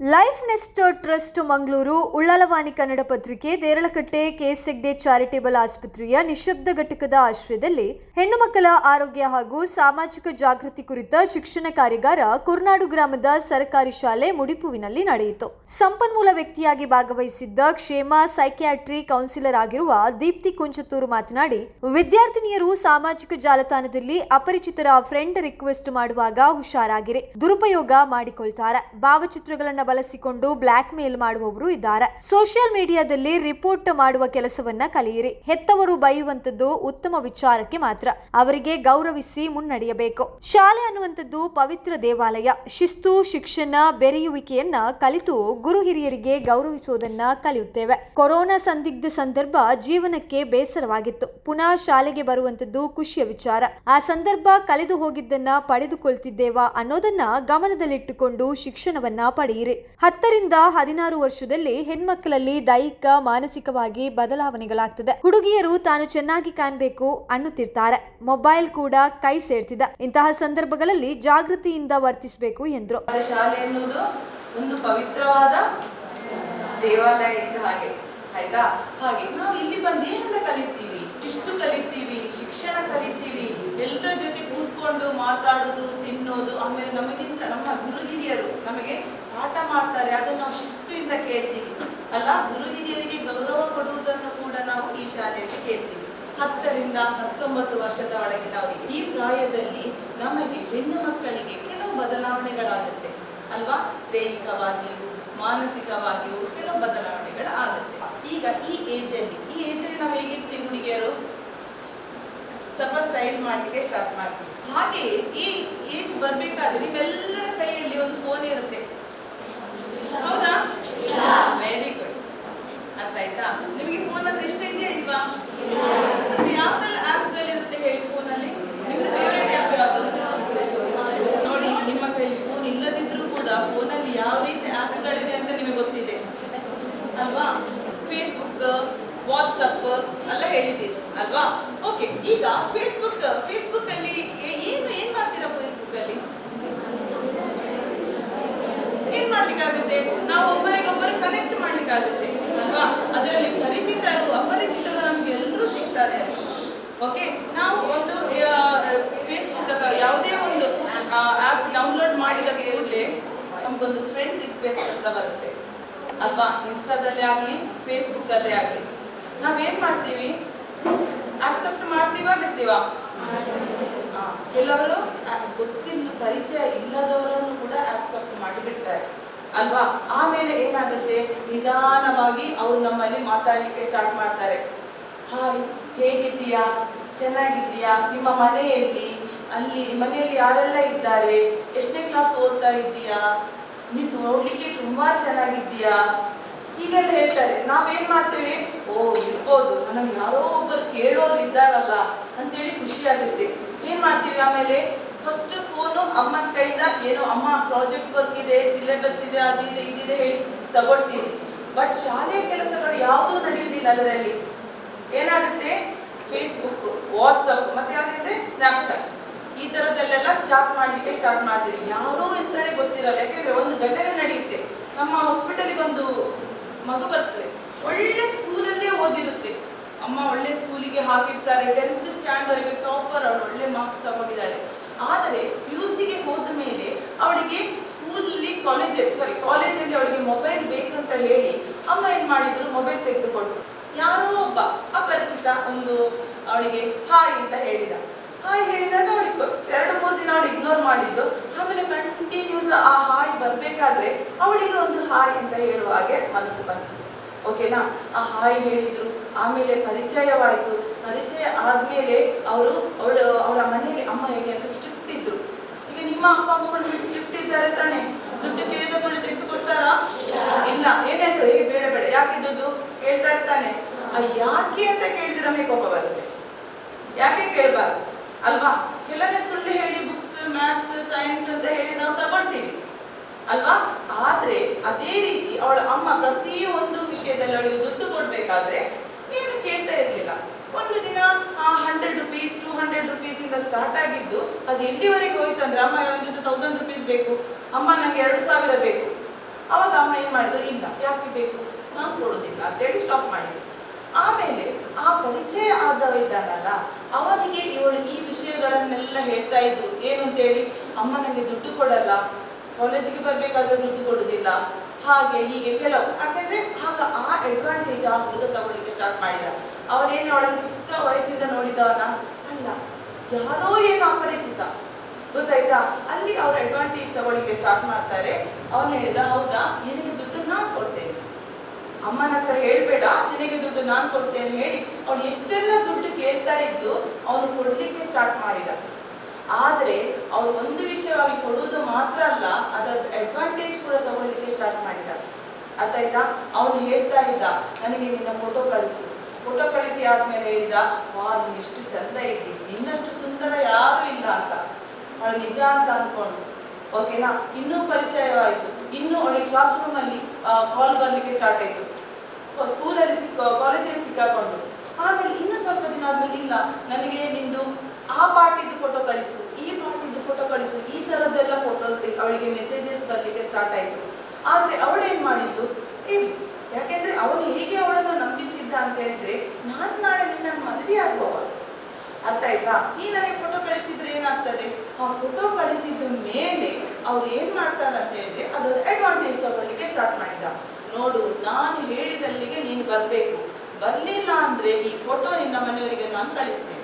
Life nest trust Mangaluru ಉಳ್ಳಲವಾಣಿ ಕನ್ನಡ ಪತ್ರಿಕೆ, Deralakatte, ಕೆಎಸ್ಎಗ್ಡೆ charitable ಆಸ್ಪತ್ರೆಯ ನಿಶಬ್ದ ಘಟಕದ ಆಶ್ರಯದಲ್ಲಿ ಹೆಣ್ಣು ಮಕ್ಕಳ ಆರೋಗ್ಯ ಹಾಗೂ ಸಾಮಾಜಿಕ ಜಾಗೃತಿ ಕುರಿತ ಶಿಕ್ಷಣ ಕಾರ್ಯಾಗಾರ ಕುರ್ನಾಡು ಗ್ರಾಮದ ಸರ್ಕಾರಿ ಶಾಲೆ ಮುಡಿಪುವಿನಲ್ಲಿ ನಡೆಯಿತು. ಸಂಪನ್ಮೂಲ ವ್ಯಕ್ತಿಯಾಗಿ ಭಾಗವಹಿಸಿದ್ದ ಕ್ಷೇಮ ಸೈಕ್ಯಾಟ್ರಿ ಕೌನ್ಸಿಲರ್ ಆಗಿರುವ ದೀಪ್ತಿ ಕುಂಚತೂರು ಮಾತನಾಡಿ, ವಿದ್ಯಾರ್ಥಿನಿಯರು ಸಾಮಾಜಿಕ ಜಾಲತಾಣದಲ್ಲಿ ಅಪರಿಚಿತರ ಫ್ರೆಂಡ್ ರಿಕ್ವೆಸ್ಟ್ ಮಾಡುವಾಗ ಹುಷಾರಾಗಿರಿ, ದುರುಪಯೋಗ ಮಾಡಿಕೊಳ್ತಾರೆ. ಭಾವಚಿತ್ರಗಳನ್ನ ಬಳಸಿಕೊಂಡು ಬ್ಲಾಕ್ ಮೇಲ್ ಮಾಡುವವರು ಇದ್ದಾರೆ. ಸೋಷಿಯಲ್ ಮೀಡಿಯಾದಲ್ಲಿ ರಿಪೋರ್ಟ್ ಮಾಡುವ ಕೆಲಸವನ್ನ ಕಲಿಯಿರಿ. ಹೆತ್ತವರು ಬೈಯುವಂತದ್ದು ಉತ್ತಮ ವಿಚಾರಕ್ಕೆ ಮಾತ್ರ. ಅವರಿಗೆ ಗೌರವಿಸಿ ಮುನ್ನಡೆಯಬೇಕು. ಶಾಲೆ ಅನ್ನುವಂಥದ್ದು ಪವಿತ್ರ ದೇವಾಲಯ. ಶಿಸ್ತು, ಶಿಕ್ಷಣ, ಬೆರೆಯುವಿಕೆಯನ್ನ ಕಲಿತು ಗುರು ಹಿರಿಯರಿಗೆ ಗೌರವಿಸುವುದನ್ನ ಕಲಿಯುತ್ತೇವೆ. ಕೊರೋನಾ ಸಂದಿಗ್ಧ ಸಂದರ್ಭ ಜೀವನಕ್ಕೆ ಬೇಸರವಾಗಿತ್ತು. ಪುನಃ ಶಾಲೆಗೆ ಬರುವಂತದ್ದು ಖುಷಿಯ ವಿಚಾರ. ಆ ಸಂದರ್ಭ ಕಳೆದು ಹೋಗಿದ್ದನ್ನ ಪಡೆದುಕೊಳ್ತಿದ್ದೇವಾ ಅನ್ನೋದನ್ನ ಗಮನದಲ್ಲಿಟ್ಟುಕೊಂಡು ಶಿಕ್ಷಣವನ್ನ ಪಡೆಯಿರಿ. ಹತ್ತರಿಂದ ಹದಿನಾರು ವರ್ಷದಲ್ಲಿ ಹೆಣ್ಮಕ್ಕಳಲ್ಲಿ ದೈಹಿಕ, ಮಾನಸಿಕವಾಗಿ ಬದಲಾವಣೆಗಳಾಗ್ತದೆ. ಹುಡುಗಿಯರು ತಾನು ಚೆನ್ನಾಗಿ ಕಾಣಬೇಕು ಅನ್ನುತ್ತಿರ್ತಾರೆ. ಮೊಬೈಲ್ ಕೂಡ ಕೈ ಸೇರ್ತಿದೆ. ಇಂತಹ ಸಂದರ್ಭಗಳಲ್ಲಿ ಜಾಗೃತಿಯಿಂದ ವರ್ತಿಸಬೇಕು ಎಂದರು. ಶಾಲೆ ಎನ್ನುವುದು ಒಂದು ಪವಿತ್ರವಾದ ದೇವಾಲಯ ಇದ್ದ ಹಾಗೆ. ಆಯ್ತಾ? ಹಾಗೆ. ನಾವು ಇಲ್ಲಿ ಬಂದು ಏನೆಲ್ಲ ಕಲಿತೀವಿ? ಇಷ್ಟು ಕಲಿತೀವಿ, ಶಿಕ್ಷಣ ಕಲಿತೀವಿ ಎಲ್ಲರ ಜೊತೆ ಕೂತ್ಕೊಂಡು ಮಾತಾಡೋದು, ತಿನ್ನೋದು, ಆಮೇಲೆ ನಮಗಿಂತ ನಮ್ಮ ಗುರು ಹಿರಿಯರು ನಮಗೆ ಪಾಠ ಮಾಡ್ತಾರೆ ಅದನ್ನು ನಾವು ಶಿಸ್ತುವಿಂದ ಕೇಳ್ತೀವಿ. ಅಲ್ಲ, ಗುರು ಹಿರಿಯರಿಗೆ ಗೌರವ ಕೊಡುವುದನ್ನು ಕೂಡ ನಾವು ಈ ಶಾಲೆಯಲ್ಲಿ ಕೇಳ್ತೀವಿ. ಹತ್ತರಿಂದ ಹತ್ತೊಂಬತ್ತು ವರ್ಷದ ಒಳಗೆ ನಾವು ಈ ಪ್ರಾಯದಲ್ಲಿ ನಮಗೆ ಹೆಣ್ಣು ಮಕ್ಕಳಿಗೆ ಕೆಲವು ಬದಲಾವಣೆಗಳಾಗುತ್ತೆ. ಅಲ್ವಾ? ದೈಹಿಕವಾಗಿಯೂ, ಮಾನಸಿಕವಾಗಿಯೂ ಕೆಲವು ಬದಲಾವಣೆಗಳು ಆಗುತ್ತೆ ಈಗ ಈ ಏಜಲ್ಲಿ ಈ ಏಜಲ್ಲಿ ನಾವು ಹೇಗಿರ್ತೀವಿ ಹುಡುಗಿಯರು? ಸ್ವಲ್ಪ ಸ್ಟೈಲ್ ಮಾಡಲಿಕ್ಕೆ ಸ್ಟಾರ್ಟ್ ಮಾಡ್ತೀವಿ. ಹಾಗೆ ಈ ಏಜ್ ಬರಬೇಕಾದ್ರೆ ನಿಮ್ಮೆಲ್ಲರ ಕೈಯಲ್ಲಿ ಒಂದು ಫೋನ್ ಇರುತ್ತೆ. ಹೌದಾ? ವೆರಿ ಗುಡ್ ಅರ್ಥ ಆಯ್ತಾ? ನಿಮಗೆ ಫೋನ್ ಅಂದ್ರೆ ಇಷ್ಟ ಇದೆಯಾ ಇಲ್ವಾ ಅಂದ್ರೆ ಯಾವ್ದೆಲ್ಲ ಆ್ಯಪ್ಗಳಿರುತ್ತೆ ಹೇಳಿ ಫೋನಲ್ಲಿ ನಿಮ್ದು ಫೇವರೇಟ್ ಆ್ಯಪ್ ಯಾವುದು ನೋಡಿ ನಿಮ್ಮ ಕೈಯಲ್ಲಿ ಫೋನ್ ಇಲ್ಲದಿದ್ರೂ ಕೂಡ ಫೋನಲ್ಲಿ ಯಾವ ರೀತಿ ಆ್ಯಪ್ಗಳಿದೆ ಅಂತ ನಿಮಗೆ ಗೊತ್ತಿದೆ ಅಲ್ವಾ ಫೇಸ್ಬುಕ್ ವಾಟ್ಸಪ್ ಎಲ್ಲ ಹೇಳಿದ್ದೀರಿ ಅಲ್ವಾ ಓಕೆ ಈಗ ಫೇಸ್ಬುಕ್ ಫೇಸ್ಬುಕ್ ಅಲ್ಲಿ ಏ- ಏನು ಏನ್ ಮಾಡ್ತೀರಾ ಫೇಸ್ಬುಕ್ ಅಲ್ಲಿ ಏನ್ ಮಾಡ್ಲಿಕ್ಕಾಗುತ್ತೆ ನಾವು ಒಬ್ಬರಿಗೊಬ್ಬರು ಮಾಡ್ಲಿಕ್ಕಾಗುತ್ತೆ ಅಲ್ವಾ? ಅದರಲ್ಲಿ ಪರಿಚಿತರು ಅಪರಿಚಿತರು ನಮ್ಗೆ ಎಲ್ಲರೂ ಸಿಗ್ತಾರೆ. ಓಕೆ ನಾವು ಒಂದು ಫೇಸ್ಬುಕ್ ಅಥವಾ ಯಾವುದೇ ಒಂದು ಆ್ಯಪ್ ಡೌನ್ಲೋಡ್ ಮಾಡಿದ ಕೂಡಲೇ ನಮಗೊಂದು ಫ್ರೆಂಡ್ ರಿಕ್ವೆಸ್ಟ್ ಅಂತ ಬರುತ್ತೆ. ಅಲ್ವಾ? ಇನ್ಸ್ಟಾದಲ್ಲೇ ಆಗಲಿ ಫೇಸ್ಬುಕ್ಕಲ್ಲೇ ಆಗಲಿ. ನಾವೇನು ಮಾಡ್ತೀವಿ? ಆಕ್ಸೆಪ್ಟ್ ಮಾಡ್ತೀವಾ ಬಿಡ್ತೀವಾ? ಕೆಲವರು ಗೊತ್ತಿಲ್ಲ ಪರಿಚಯ ಇಲ್ಲದವರನ್ನು ಕೂಡ ಆಕ್ಸೆಪ್ಟ್ ಮಾಡಿ ಬಿಡ್ತಾರೆ ಅಲ್ವಾ? ಆಮೇಲೆ ಏನಾಗುತ್ತೆ? ನಿಧಾನವಾಗಿ ಅವರು ನಮ್ಮಲ್ಲಿ ಮಾತಾಡಲಿಕ್ಕೆ ಸ್ಟಾರ್ಟ್ ಮಾಡ್ತಾರೆ. ಹಾಯ್, ಹೇಗಿದ್ದೀಯಾ? ಚೆನ್ನಾಗಿದ್ದೀಯಾ? ನಿಮ್ಮ ಮನೆಯಲ್ಲಿ, ಅಲ್ಲಿ, ಮನೆಯಲ್ಲಿ ಯಾರೆಲ್ಲ ಇದ್ದಾರೆ? ಎಷ್ಟನೇ ಕ್ಲಾಸ್ ಓದ್ತಾ ಇದ್ದೀಯಾ? ನೀವು ನೋಡ್ಲಿಕ್ಕೆ ತುಂಬಾ ಚೆನ್ನಾಗಿದ್ದೀಯಾ? ಹೀಗೆಲ್ಲ ಹೇಳ್ತಾರೆ. ನಾವೇನ್ ಮಾಡ್ತೇವೆ? ಓ, ಇರ್ಬೋದು. ನಮ್ಗೆ ಯಾರೋ ಒಬ್ಬರು ಕೇಳೋರು ಇದ್ದಾರಲ್ಲ? ಅಂತೇಳಿ ಖುಷಿ ಆಗುತ್ತೆ ಏನ್ ಮಾಡ್ತೀವಿ ಆಮೇಲೆ? ಫಸ್ಟ್ ಫೋನು ಅಮ್ಮನ ಕೈಯಿಂದ ಏನೋ, ಅಮ್ಮ ಪ್ರಾಜೆಕ್ಟ್ ವರ್ಕ್ ಇದೆ ಸಿಲೆಬಸ್ ಇದೆ ಅದಿದೆ ಇದಿದೆ ಹೇಳಿ ತಗೊಳ್ತೀವಿ. ಬಟ್ ಶಾಲೆಯ ಕೆಲಸಗಳು ಯಾವುದೂ ನಡೆಯುವುದಿಲ್ಲ ಅದರಲ್ಲಿ. ಏನಾಗುತ್ತೆ? ಫೇಸ್ಬುಕ್ ವಾಟ್ಸಪ್ ಮತ್ತೆ ಯಾವುದಂದ್ರೆ ಸ್ನ್ಯಾಪ್ಚಾಟ್ ಈ ಥರದ್ದಲ್ಲೆಲ್ಲ ಚಾಟ್ ಮಾಡಲಿಕ್ಕೆ ಸ್ಟಾರ್ಟ್ ಮಾಡ್ತೀವಿ. ಯಾರೂ ಇರ್ತಾರೆ ಗೊತ್ತಿರಲ್ಲ. ಯಾಕೆಂದ್ರೆ ಒಂದು ಘಟನೆ ನಡೆಯುತ್ತೆ. ನಮ್ಮ ಹಾಸ್ಪಿಟಲಿಗೆ ಒಂದು ಮಗು ಬರ್ತದೆ. ಒಳ್ಳೆ ಸ್ಕೂಲಲ್ಲೇ ಓದಿರುತ್ತೆ. ಅಮ್ಮ ಒಳ್ಳೆ ಸ್ಕೂಲಿಗೆ ಹಾಕಿರ್ತಾರೆ. ಟೆಂತ್ ಸ್ಟ್ಯಾಂಡರ್ಡ್ಗೆ ಟಾಪರ್ ಅವಳು. ಒಳ್ಳೆ ಮಾರ್ಕ್ಸ್ ತಗೊಂಡಿದ್ದಾಳೆ. ಆದರೆ ಯು ಸಿಗೆ ಹೋದ ಮೇಲೆ ಅವಳಿಗೆ ಸ್ಕೂಲಲ್ಲಿ ಕಾಲೇಜಲ್ಲಿ ಸಾರಿ ಕಾಲೇಜಲ್ಲಿ ಅವಳಿಗೆ ಮೊಬೈಲ್ ಬೇಕಂತ ಹೇಳಿ ಅಮ್ಮ ಏನು ಮಾಡಿದ್ರು? ಮೊಬೈಲ್ ತೆಗೆದುಕೊಟ್ರು ಯಾರೋ ಒಬ್ಬ, ಅಪರಿಚಿತ ಒಂದು ಅವಳಿಗೆ ಹಾಯ್ ಅಂತ ಹೇಳಿದ. ಹಾಯ್ ಹೇಳಿದಾಗ ಅವಳಿಗೆ ಎರಡು, ಮೂರು ದಿನ ಅವಳು ಇಗ್ನೋರ್ ಮಾಡಿದ್ದು. ಆಮೇಲೆ ಕಂಟಿನ್ಯೂಸ್ ಆ ಹಾಯ್ ಬರಬೇಕಾದ್ರೆ ಅವಳಿಗೆ ಒಂದು ಹಾಯ್ ಅಂತ ಹೇಳುವ ಹಾಗೆ ಮನಸ್ಸು ಬಂತು. ಓಕೆನಾ? ಆ ಹಾಯ್ ಹೇಳಿದ್ರು. ಆಮೇಲೆ ಪರಿಚಯವಾಯಿತು. ಪರಿಚಯ ಆದಮೇಲೆ ಅವರು ಅವಳು ಅವಳ ಮನೆಯಲ್ಲಿ ಅಮ್ಮ ಹೇಗೆ ಅಂದರೆ ಸ್ಟ್ರಿಕ್ಟ್ ಇದ್ದರು ಈಗ ನಿಮ್ಮ ಅಪ್ಪ ಅಮ್ಮಗಳು ಸ್ಟ್ರಿಕ್ಟ್ ಇದ್ದಾರೆ ತಾನೆ? ದುಡ್ಡು ಕೇಳಿದ ತೆಗೆದುಕೊಡ್ತಾರಾ ತೆಗೆದು ಕೊಡ್ತಾರಾ ಇಲ್ಲ. ಏನೇ ಹೇಳ್ತಾರೆ? ಏ, ಬೇಡ ಬೇಡ. ಯಾಕೆ ದುಡ್ಡು? ಕೇಳ್ತಾ ಇರ್ತಾನೆ. ಯಾಕೆ ಅಂತ ಕೇಳಿದ್ರೆ ನಮಗೆ ಕೋಪ ಬರುತ್ತೆ. ಯಾಕೆ ಕೇಳಬಾರ್ದು? ಅಲ್ವಾ? ಕೆಲವೇ ಸುಳ್ಳು ಹೇಳಿ ಬುಕ್ಸ್ ಮ್ಯಾಥ್ಸ್ ಸೈನ್ಸ್ ಅಂತ ಹೇಳಿ ನಾವು ತಗೊಳ್ತೀವಿ. ಅಲ್ವಾ? ಆದ್ರೆ ಅದೇ ರೀತಿ ಅವಳ ಅಮ್ಮ ಪ್ರತಿಯೊಂದು ವಿಷಯದಲ್ಲಿ ಅವಳಿಗೆ ದುಡ್ಡು ಕೊಡ್ಬೇಕಾದ್ರೆ ಏನು ಕೇಳ್ತಾ ಇರ್ಲಿಲ್ಲ. ಒಂದು ದಿನ ಆ hundred rupees two hundred rupees ಇಂದ ಸ್ಟಾರ್ಟ್ ಆಗಿದ್ದು ಅದು ಎಲ್ಲಿವರೆಗೆ ಹೋಯ್ತು ಅಂದ್ರೆ ಅಮ್ಮ ನನಗೆ ತೌಸಂಡ್ ರುಪೀಸ್ ಬೇಕು? ಅಮ್ಮ ನನಗೆ ಎರಡು ಸಾವಿರ ಬೇಕು. ಅವಾಗ ಅಮ್ಮ ಏನು ಮಾಡಿದ್ರು? ಇಲ್ಲ, ಯಾಕೆ ಬೇಕು? ನಾನು ಕೊಡೋದಿಲ್ಲ ಅಂತೇಳಿ ಸ್ಟಾಪ್ ಮಾಡಿದ್ರು. ಆಮೇಲೆ ಆ ಪರಿಚಯ ಆದವ ಇದ್ದಾನಲ್ಲ, ಅವನಿಗೆ ಇವಳು ಈ ವಿಷಯಗಳನ್ನೆಲ್ಲ ಹೇಳ್ತಾ ಇದ್ರು. ಏನು ಅಂತೇಳಿ ಅಮ್ಮ ನನಗೆ ದುಡ್ಡು ಕೊಡಲ್ಲ ಕಾಲೇಜಿಗೆ ಬರಬೇಕಾದ್ರೆ ದುಡ್ಡು ಕೊಡೋದಿಲ್ಲ ಹಾಗೆ ಹೀಗೆ ಕೆಲವು. ಯಾಕೆಂದ್ರೆ ಆಗ ಆ ಅಡ್ವಾಂಟೇಜ್ ಆ ಹುಡುಗ ತಗೊಳ್ಳಿಕ್ಕೆ ಸ್ಟಾರ್ಟ್ ಮಾಡಿದ. ಅವನೇನು ಅವಳನ್ನು ಚಿಕ್ಕ ವಯಸ್ಸಿಂದ ನೋಡಿದವನ? ಅಲ್ಲ, ಯಾರೋ ಏನು ಅಪರಿಚಿತ. ಗೊತ್ತಾಯ್ತಾ? ಅಲ್ಲಿ ಅವ್ರ ಅಡ್ವಾಂಟೇಜ್ ತಗೊಳ್ಳಿಕ್ಕೆ ಸ್ಟಾರ್ಟ್ ಮಾಡ್ತಾರೆ. ಅವನು ಹೇಳಿದ, ಹೌದಾ, ನಿನಗೆ ದುಡ್ಡು ನಾನು ಕೊಡ್ತೇನೆ. ಅಮ್ಮನ ಹತ್ರ ಹೇಳ್ಬೇಡ, ನಿನಗೆ ದುಡ್ಡು ನಾನು ಕೊಡ್ತೇನೆ ಹೇಳಿ ಅವನು ಎಷ್ಟೆಲ್ಲ ದುಡ್ಡು ಕೇಳ್ತಾ ಇದ್ದು ಅವನು ಕೊಡ್ಲಿಕ್ಕೆ ಸ್ಟಾರ್ಟ್ ಮಾಡಿದ. ಆದ್ರೆ ಅವರು ಒಂದು ವಿಷಯವಾಗಿ ಕೊಡುವುದು ಮಾತ್ರ ಅಲ್ಲ, ಅದರ ಅಡ್ವಾಂಟೇಜ್ ಕೂಡ ತಗೊಳ್ಳಿಕ್ಕೆ ಸ್ಟಾರ್ಟ್ ಮಾಡಿದ ಅರ್ಥಾಯ್ತಾ? ಅವನು ಹೇಳ್ತಾ ಇದ್ದ, ನನಗೆ ನಿನ್ನ ಫೋಟೋ ಕಳಿಸು. ಫೋಟೋ ಕಳಿಸಿ ಆದ್ಮೇಲೆ ಹೇಳಿದ, ವಾ, ನೀನು ಎಷ್ಟು ಚಂದ ಇದ್ದಿ, ನಿನ್ನಷ್ಟು ಸುಂದರ ಯಾರು ಇಲ್ಲ ಅಂತ. ಅವಳು ನಿಜ ಅಂತ ಅಂದ್ಕೊಂಡು ಓಕೆನಾ ಇನ್ನೂ ಪರಿಚಯವಾಯಿತು. ಇನ್ನೂ ಅವಳಿಗೆ ಕ್ಲಾಸ್ ರೂಮಲ್ಲಿ ಕಾಲ್ ಬರ್ಲಿಕ್ಕೆ ಸ್ಟಾರ್ಟ್ ಆಯಿತು. ಸ್ಕೂಲಲ್ಲಿ ಸಿಕ್ಕ ಕಾಲೇಜಲ್ಲಿ ಸಿಕ್ಕಾಕೊಂಡು ಆಮೇಲೆ ಇನ್ನೂ ಸ್ವಲ್ಪ ದಿನ ಆದ್ಮೇಲೆ, ಇಲ್ಲ, ನನಗೆ ನಿಂದು ಆ ಪಾರ್ಟಿದು ಫೋಟೋ ಕಳಿಸು, ಈ ಪಾರ್ಟಿದು ಫೋಟೋ ಕಳಿಸು, ಈ ಥರದ್ದೆಲ್ಲ ಫೋಟೋ ಅವಳಿಗೆ ಮೆಸೇಜಸ್ ಬರಲಿಕ್ಕೆ ಸ್ಟಾರ್ಟ್ ಆಯಿತು. ಆದರೆ ಅವಳೇನು ಮಾಡಿದ್ದು ಏ ಯಾಕೆಂದರೆ ಅವನು ಹೇಗೆ ಅವಳನ್ನು ನಂಬಿಸಿದ್ದ ಅಂತ ಹೇಳಿದ್ರೆ ನಾನು ನಾಳೆ ನಿನ್ನ ಮದುವೆ ಆಗುವವ. ಅರ್ಥ ಆಯ್ತಾ? ಈ ನನಗೆ ಫೋಟೋ ಕಳಿಸಿದ್ರೆ ಏನಾಗ್ತದೆ? ಆ ಫೋಟೋ ಕಳಿಸಿದ ಮೇಲೆ ಅವ್ರು ಏನು ಮಾಡ್ತಾರೆ ಅಂತ ಹೇಳಿದ್ರೆ ಅದರ ಅಡ್ವಾಂಟೇಜ್ ತಗೊಳ್ಳಿಕ್ಕೆ ಸ್ಟಾರ್ಟ್ ಮಾಡಿದ. ನೋಡು, ನಾನು ಹೇಳಿದಲ್ಲಿಗೆ ನೀನು ಬರಬೇಕು. ಬರಲಿಲ್ಲ ಅಂದರೆ ಈ ಫೋಟೋ ನಿನ್ನ ಮನೆಯವರಿಗೆ ನಾನು ಕಳಿಸ್ತೇನೆ.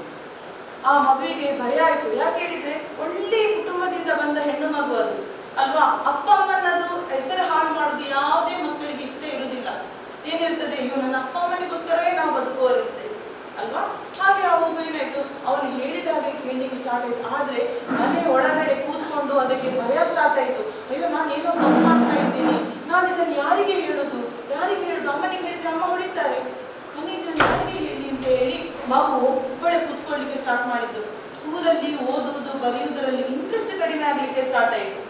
ಆ ಮಗುವಿಗೆ ಭಯ ಆಯ್ತು. ಯಾಕೆ ಹೇಳಿದ್ರೆ ಒಳ್ಳೆ ಕುಟುಂಬದಿಂದ ಬಂದ ಹೆಣ್ಣು ಮಗು ಅದು. ಅಲ್ವಾ? ಅಪ್ಪ ಅಮ್ಮನದು ಹೆಸರು ಹಾಳು ಮಾಡೋದು ಯಾವುದೇ ಮಕ್ಕಳಿಗೆ ಇಷ್ಟ ಇರುವುದಿಲ್ಲ. ಏನಿರ್ತದೆ? ಇವು ನನ್ನ ಅಪ್ಪ ಅಮ್ಮನಿಗೋಸ್ಕರವೇ ನಾವು ಬದುಕುವರಿರ್ತೇವೆ ಅಲ್ವಾ? ಹಾಗೆ ಆ ಮಗು ಏನಾಯ್ತು? ಅವನು ಹೇಳಿದ ಹಾಗೆ ಕೇಳಲಿಕ್ಕೆ ಸ್ಟಾರ್ಟ್ ಆಯ್ತು. ಆದ್ರೆ ಮನೆ ಒಳಗಡೆ ಕೂತ್ಕೊಂಡು ಅದಕ್ಕೆ ಭಯ ಸ್ಟಾರ್ಟ್ ಆಯಿತು. ಅಯ್ಯೋ, ನಾನು ಏನೋ ತಪ್ಪು ಮಾಡ್ತಾ ಇದ್ದೀನಿ. ನಾನು ಇದನ್ನು ಯಾರಿಗೆ ಹೇಳುದು? ಯಾರಿಗೆ ಹೇಳುದು? ಅಮ್ಮನಿಗೆ ಹೇಳಿದ್ರೆ ಅಮ್ಮ ಹೊಡಿತಾರೆ. ನನಗೆ ಇದನ್ನು ಯಾರಿಗೆ ಹೇಳಿ ಅಂತ ಹೇಳಿ ಮಗು ಸ್ಟಾರ್ಟ್ ಮಾಡಿದ್ದು. ಸ್ಕೂಲಲ್ಲಿ ಓದುವುದು, ಬರೆಯುವುದರಲ್ಲಿ ಇಂಟ್ರೆಸ್ಟ್ ಕಡಿಮೆ ಆಗಲಿಕ್ಕೆ ಸ್ಟಾರ್ಟ್ ಆಯಿತು.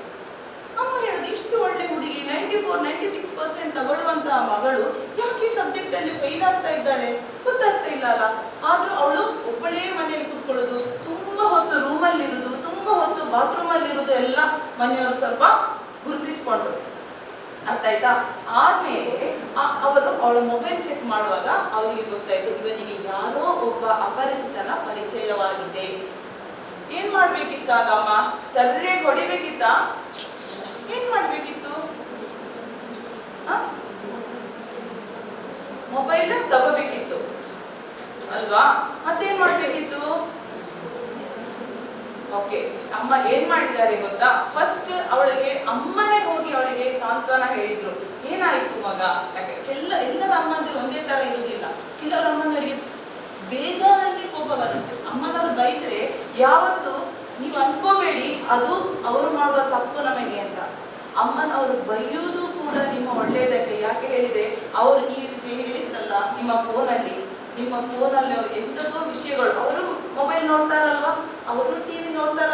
ಅಮ್ಮ ಹೇಳುದು, ಇಷ್ಟು ಒಳ್ಳೆ ಹುಡುಗಿ ninety four ninety six percent ತಗೊಳ್ಳುವಂತಹ ಮಗಳು ಯಾಕೆ ಈ ಸಬ್ಜೆಕ್ಟ್ ಅಲ್ಲಿ ಫೇಲ್ ಆಗ್ತಾ ಇದ್ದಾಳೆ? ಗೊತ್ತಾಗ್ತಾ ಇಲ್ಲ ಅಲ್ಲ. ಆದ್ರೂ ಅವಳು ಒಬ್ಬಳೇ ಮನೆಯಲ್ಲಿ ಕೂತ್ಕೊಳ್ಳೋದು, ತುಂಬಾ ಹೊತ್ತು ರೂಮಲ್ಲಿ ಇರುದು ತುಂಬಾ ಹೊತ್ತು ಬಾತ್ರೂಮ್ ಅಲ್ಲಿ ಇರುದು ಎಲ್ಲ ಮನೆಯವರು ಸ್ವಲ್ಪ ಗುರುತಿಸ್ಕೊಂಡ್ರು. ಅರ್ಥ ಆಯ್ತಾ? ಆದ್ಮೇಲೆ ಅವರು ಅವಳ ಮೊಬೈಲ್ ಚೆಕ್ ಮಾಡುವಾಗ ಅವರಿಗೆ ಗೊತ್ತಾಯ್ತು, ಇವನಿಗೆ ಯಾರೋ ಒಬ್ಬ ಅಪರಿಚಿತನ ಪರಿಚಯವಾಗಿದೆ. ಏನ್ ಮಾಡ್ಬೇಕಿತ್ತ ಅಲ್ಲಮ್ಮ? ಸರಿಯಾಗಿ ಹೊಡಿಬೇಕಿತ್ತ? ಏನ್ ಮಾಡ್ಬೇಕಿತ್ತು? ಮೊಬೈಲ್ ತಗೋಬೇಕಿತ್ತು. ಅಲ್ವಾ? ಮತ್ತೇನ್ ಮಾಡ್ಬೇಕಿತ್ತು? ಓಕೆ, ಅಮ್ಮ ಏನ್ ಮಾಡಿದ್ದಾರೆ ಗೊತ್ತಾ? ಫಸ್ಟ್ ಅವಳಿಗೆ ಅಮ್ಮನೇ ಹೋಗಿ ಸಾಂತ್ವನ ಹೇಳಿದ್ರು. ಏನಾಯ್ತು ಮಗ? ಯಾಕೆ? ಎಲ್ಲ ಎಲ್ಲರ ಅಮ್ಮಂದಿರು ಒಂದೇ ತರ ಇರುವುದಿಲ್ಲ. ಕೆಲವರು ಅಮ್ಮನವರಿಗೆ ಬೇಜಾರಲ್ಲಿ ಕೋಪ ಬರುತ್ತೆ. ಅಮ್ಮನವ್ರು ಬೈದ್ರೆ ಯಾವತ್ತು ನೀವು ಅನ್ಕೋಬೇಡಿ, ಅದು ಅವರು ಮಾಡುವ ತಪ್ಪು ನಮಗೆ ಅಂತ. ಅಮ್ಮನವರು ಬೈಯುವುದು ಕೂಡ ನಿಮ್ಮ ಒಳ್ಳೆಯದಕ್ಕೆ. ಯಾಕೆ ಹೇಳಿದೆ? ಅವರು ಈ ರೀತಿ ಹೇಳಿದ್ರಲ್ಲ ನಿಮ್ಮ ಫೋನಲ್ಲಿ. ನಿಮ್ಮ ಫೋನಲ್ಲಿ ಅವ್ರು ಎಂಥದೋ ವಿಷಯಗಳು. ಅವರು ಮೊಬೈಲ್ ನೋಡ್ತಾರಲ್ವಾ ಅವರು ಟಿವಿ ನೋಡ್ತಾರಲ್ವಾ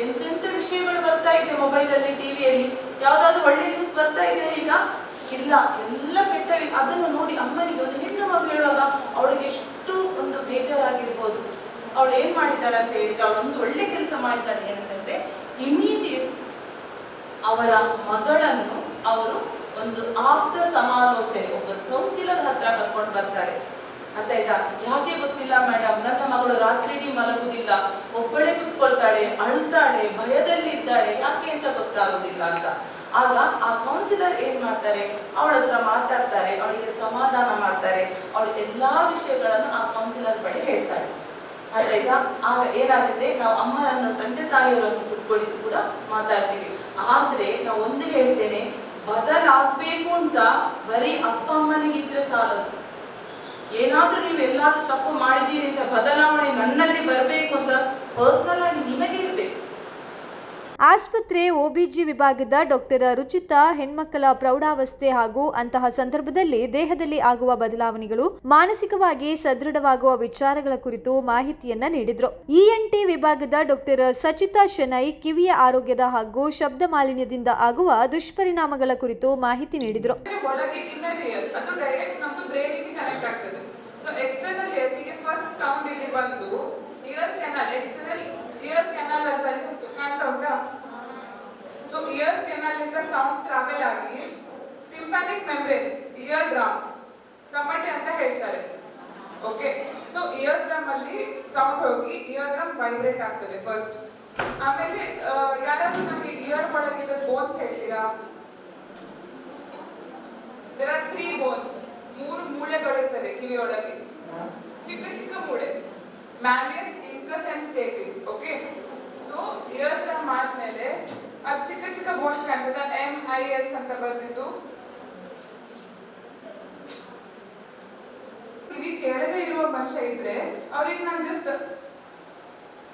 ಎಂತೆಂಥ ವಿಷಯಗಳು ಬರ್ತಾ ಇದೆ ಮೊಬೈಲಲ್ಲಿ, ಟಿವಿಯಲ್ಲಿ? ಯಾವ್ದಾದ್ರು ಒಳ್ಳೆ ನ್ಯೂಸ್ ಬರ್ತಾ ಇದೆ ಈಗ? ಇಲ್ಲ. ಎಲ್ಲ ಕೆಟ್ಟ ಅದನ್ನು ನೋಡಿ ಅಮ್ಮನಿಗೆ ಒಂದು ಹೆಣ್ಣು ಮಗು ಹೇಳುವಾಗ ಅವಳಿಗೆ ಎಷ್ಟು ಒಂದು ಬೇಜಾರಾಗಿರ್ಬೋದು. ಅವಳು ಏನ್ ಮಾಡಿದ್ದಾಳೆ ಅಂತ ಹೇಳಿದ್ರೆ, ಅವಳು ಒಂದು ಒಳ್ಳೆ ಕೆಲಸ ಮಾಡಿದ್ದಾಳೆ ಏನಂತಂದ್ರೆ ಇಮಿಡಿಯೇಟ್ ಅವರ ಮಗಳನ್ನು ಅವರು ಒಂದು ಆಪ್ತ ಸಮಾಲೋಚನೆ, ಒಬ್ಬರು ಕೌನ್ಸಿಲರ್ ಹತ್ರ ಕರ್ಕೊಂಡು ಬರ್ತಾರೆ. ಯಾಕೆ ಗೊತ್ತಿಲ್ಲ ಮೇಡಮ್ ನನ್ನ ಮಗಳು ರಾತ್ರಿ ಮಲಗುದಿಲ್ಲ ಒಬ್ಬಳೇ ಕುತ್ಕೊಳ್ತಾಳೆ, ಅಳ್ತಾಳೆ ಭಯದಲ್ಲಿ ಇದ್ದಾಳೆ ಯಾಕೆ ಅಂತ ಗೊತ್ತಾಗೋದಿಲ್ಲ ಅಂತ. ಆಗ ಆ ಕೌನ್ಸಿಲರ್ ಏನ್ ಮಾಡ್ತಾರೆ? ಅವಳ ಹತ್ರ ಮಾತಾಡ್ತಾರೆ, ಅವಳಿಗೆ ಸಮಾಧಾನ ಮಾಡ್ತಾರೆ. ಅವಳಿಗೆ ಎಲ್ಲಾ ವಿಷಯಗಳನ್ನು ಆ ಕೌನ್ಸಿಲರ್ ಬಳಿ ಹೇಳ್ತಾರೆ ಆಯ್ತಾಯ್ತಾ ಆಗ ಏನಾಗುತ್ತೆ? ನಾವು ಅಮ್ಮನನ್ನು ತಂದೆ ತಾಯಿಯವರನ್ನು ಕುತ್ಕೊಳಿಸಿ ಕೂಡ ಮಾತಾಡ್ತೀವಿ. ಆದ್ರೆ ನಾವು ಒಂದು ಹೇಳ್ತೇನೆ, ಬದಲಾಗ್ಬೇಕು ಅಂತ ಬರೀ ಅಪ್ಪ ಅಮ್ಮನಿಗಿದ್ರೆ ಸಾಲದು. ಏನಾದ್ರೂ ನೀವು ಎಲ್ಲಾದರೂ ತಪ್ಪು ಮಾಡಿದ್ದೀರಿ ಅಂತ ಬದಲಾವಣೆ ನನ್ನಲ್ಲಿ ಬರಬೇಕು ಅಂತ ಪರ್ಸನಲ್ ಆಗಿ ನಿಮಗೆ ಇರಬೇಕು. ಆಸ್ಪತ್ರೆ ಓಬಿಜಿ ವಿಭಾಗದ ಡಾಕ್ಟರ್ ರುಚಿತಾ ಹೆಣ್ಮಕ್ಕಳ ಪ್ರೌಢಾವಸ್ಥೆ ಹಾಗೂ ಅಂತಹ ಸಂದರ್ಭದಲ್ಲಿ ದೇಹದಲ್ಲಿ ಆಗುವ ಬದಲಾವಣೆಗಳು ಮಾನಸಿಕವಾಗಿ ಸದೃಢವಾಗುವ ವಿಚಾರಗಳ ಕುರಿತು ಮಾಹಿತಿಯನ್ನ ನೀಡಿದ್ರು. ಇಎನ್ಟಿ ವಿಭಾಗದ ಡಾಕ್ಟರ್ ಸಚಿತಾ ಶೆನೈ ಕಿವಿಯ ಆರೋಗ್ಯದ ಹಾಗೂ ಶಬ್ದ ಮಾಲಿನ್ಯದಿಂದ ಆಗುವ ದುಷ್ಪರಿಣಾಮಗಳ ಕುರಿತು ಮಾಹಿತಿ ನೀಡಿದ್ರು ಒಳಗೆ ಇನ್ನರ್ ಇಯರ್ ಅದು ಡೈರೆಕ್ಟ್ ನಮ್ದು ಬ್ರೈನಿಗೆ ಕನೆಕ್ಟ್ ಆಗ್ತದೆ ಸೊ ಎಕ್ಸ್ಟರ್ನಲ್ ಇಯರ್ಗೆ ಫಸ್ಟ್ ಸೌಂಡ್ ಇಲ್ಲಿ ಬಂದು ear canal external ear canal ಅಂತ ಕಾಣ್ತಾ ಉಂಟಾ ಸೊ ಇಯರ್ ಕೆನಾಲ್ ಇಂದ ಸೌಂಡ್ ಟ್ರಾವೆಲ್ ಆಗಿ ಮೆಂಬ್ರೇನ್ ಇಯರ್ ಡ್ರಮ್ ತಮಟೆ ಅಂತ ಹೇಳ್ತಾರೆ. ಓಕೆ ಸೊ ಇಯರ್ ಡ್ರಮ್ ಅಲ್ಲಿ ಸೌಂಡ್ ಹೋಗಿ ಇಯರ್ ಡ್ರಮ್ ವೈಬ್ರೇಟ್ ಆಗ್ತದೆ ಫಸ್ಟ್ ಆಮೇಲೆ ಯಾರಾದ್ರೂ ನಮಗೆ ಇಯರ್ ಒಳಗಿದ ಬೋನ್ಸ್ ಹೇಳ್ತೀರಾ? ದೇರ್ ಆರ್ ತ್ರೀ ಬೋನ್ಸ್ ಮೂರು ಮೂಳೆಗಳಿರ್ತದೆ ಕಿವಿಯೊಳಗೆ. ಚಿಕ್ಕ ಚಿಕ್ಕ ಮೂಳೆ. Malleus incus and stapes okay so ear drum ಆದ್ಮೇಲೆ, ಅದು ಚಿಕ್ಕ ಚಿಕ್ಕ ಬೋನ್ಸ್ ಕಾಣ್ತದೆ. ಎಂ ಐ ಎಸ್ ಅಂತ ಬರ್ದಿದ್ದು ಕಿವಿ ಕೇಳದೇ ಇರುವ ಮನುಷ್ಯ ಇದ್ರೆ ಅವ್ರಿಗೆ ನಾನು ಜಸ್ಟ್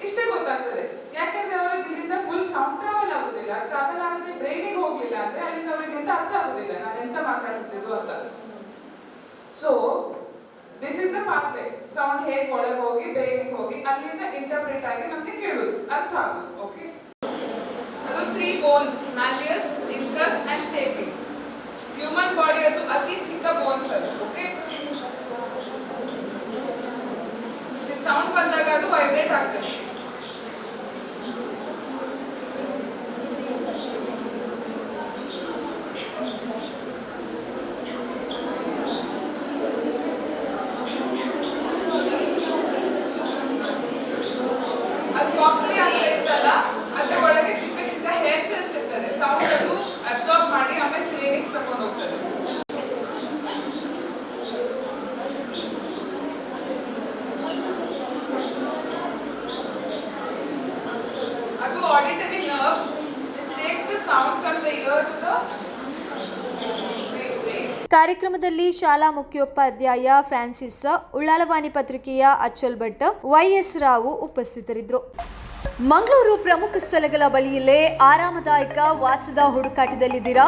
ಇಷ್ಟೇ ಗೊತ್ತಾಗ್ತದೆ. ಯಾಕೆಂದ್ರೆ ಅವ್ರಿಗೆ ಇಲ್ಲಿಂದ ಫುಲ್ ಸೌಂಡ್ ಟ್ರಾವೆಲ್ ಆಗುದಿಲ್ಲ. ಟ್ರಾವೆಲ್ ಆಗದೆ ಬ್ರೈನಿಗೆ ಹೋಗ್ಲಿಲ್ಲ ಅಂದ್ರೆ ಅಲ್ಲಿಂದ ಅವ್ರಿಗೆ ಎಂತ ಅರ್ಥ ಆಗುದಿಲ್ಲ. ನಾನು ಎಂತ ಮಾತಾಡ್ತಿದ್ದು ಅಂತ. So this is the pathway sound ಹೇಗೆ ಒಳಗೆ ಹೋಗಿ ಬ್ರೈನಿಗೆ ಹೋಗಿ, ಅಲ್ಲಿಂದ ಇಂಟರ್ಪ್ರಿಟ್ ಆಗಿ ನಮ್ಗೆ ಕೇಳುದು. ಅರ್ಥ ಆಗುದು ಓಕೆ ಅದು three bones malleus discus and stapes human body ಅದು ಅತಿ ಚಿಕ್ಕ ಬೋನ್ಸ್ ಅದು ಓಕೆ ಸೌಂಡ್ ಬಂದಾಗ ಅದು ವೈಬ್ರೇಟ್ ಆಗ್ತದೆ ಕಾರ್ಯಕ್ರಮದಲ್ಲಿ ಶಾಲಾ ಮುಖ್ಯೋಪಾಧ್ಯಾಯ ಫ್ರಾನ್ಸಿಸ್, ಉಳ್ಳಾಲವಾಣಿ ಪತ್ರಿಕೆಯ ಅಚ್ಚಲ್ ಭಟ್ ವೈಎಸ್ ರಾವು ಉಪಸ್ಥಿತರಿದ್ದರು. ಮಂಗಳೂರು ಪ್ರಮುಖ ಸ್ಥಳಗಳ ಬಳಿಯಲ್ಲೇ ಆರಾಮದಾಯಕ ವಾಸದ ಹುಡುಕಾಟದಲ್ಲಿದ್ದೀರಾ?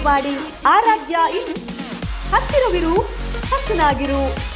ಮಾಡಿ ಆರಾಧ್ಯ ಇನ್ ಹತ್ತಿರವಿರು ಹಸನಾಗಿರು.